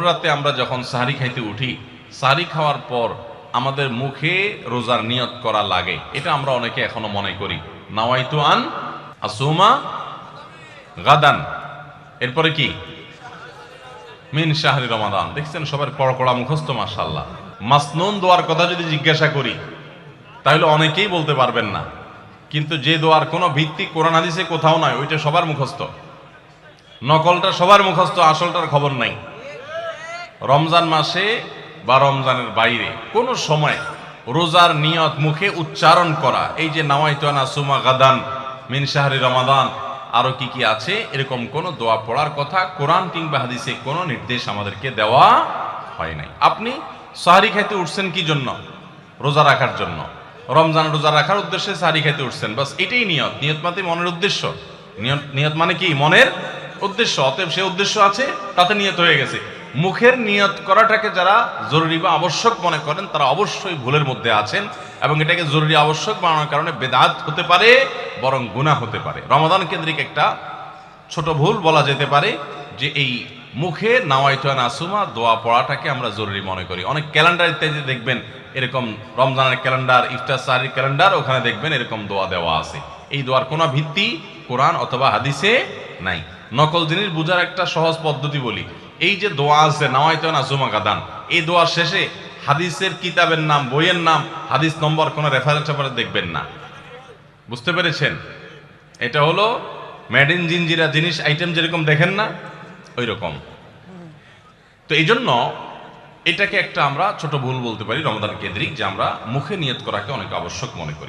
ভোর রাতে আমরা যখন সাহারি খাইতে উঠি, সাহারি খাওয়ার পর আমাদের মুখে রোজার নিয়ত করা লাগে। এটা আমরা অনেকে এখনও মনে করি। নাওয়াইতু আন আসুমা গাদান। এরপরে কি? মিন শাহরি রমাদান। দেখছেন সবার পড়া পড়া মুখস্থ মাশাল্লাহ মাসনুন দোয়ার কথা যদি জিজ্ঞাসা করি, তাহলে অনেকেই বলতে পারবেন না। কিন্তু যে দোয়ার কোনো ভিত্তি কোরআন হাদিসে কোথাও নয় ওইটা সবার মুখস্থ। নকলটা সবার মুখস্থ, আসলটার খবর নাই। রমজান মাসে বা রমজানের বাইরে কোনো সময় রোজার নিয়ত মুখে উচ্চারণ করা, এই যে নামাইতানা সুমা গাদান মিন শাহরি রমাদান, আরও কি কি আছে? এরকম কোন দোয়া পড়ার কথা কোরআন কিংবা হাদিসে কোনো নির্দেশ আমাদেরকে দেওয়া হয় নাই। আপনি সাহারি খাইতে উঠছেন কি জন্য? রোজা রাখার জন্য। রমজান রোজা রাখার উদ্দেশ্যে সাহারি খাইতে উঠছেন। বাস এটাই নিয়ত। নিয়ত মানে মনের উদ্দেশ্য। নিয়ত নিয়ত মানে কি? মনের উদ্দেশ্য। অতএব সে উদ্দেশ্য আছে, তাতে নিয়ত হয়ে গেছে। মুখের নিয়ত করাটাকে যারা জরুরি বা আবশ্যক মনে করেন, তারা অবশ্যই ভুলের মধ্যে আছেন এবং এটাকে জরুরি আবশ্যক বানানোর কারণে বেদাত হতে পারে, বরং গুনাহ হতে পারে। রমাদান কেন্দ্রিক একটা ছোট ভুল বলা যেতে পারে যে এই মুখে নাওয়াইতান আসুমা দোয়া পড়াটাকে আমরা জরুরি মনে করি। অনেক ক্যালেন্ডার ইত্যাদি দেখবেন, এরকম রমজানের ক্যালেন্ডার, ইফতার ক্যালেন্ডার, ওখানে দেখবেন এরকম দোয়া দেওয়া আছে। এই দোয়ার কোনো ভিত্তি কোরআন অথবা হাদিসে নাই। নকল জিনিস বোঝার একটা সহজ পদ্ধতি বলি। এই যে দোয়া আছে নাওয়াইতান আসুমা গাদান। এই দোয়ার শেষে হাদিসের কিতাবের নাম, বইয়ের নাম, হাদিস নম্বর কোনো রেফারেন্স রেফারেন্স দেখবেন না। বুঝতে পেরেছেন? এটা হলো মেড ইন জিনজিরা জিনিস আইটেম যেরকম দেখেন না ওই রকম তো এই জন্য এটাকে একটা আমরা ছোট ভুল বলতে পারি রমদান কেন্দ্রিক, যে আমরা মুখে নিয়ত করাকে অনেক আবশ্যক মনে করি।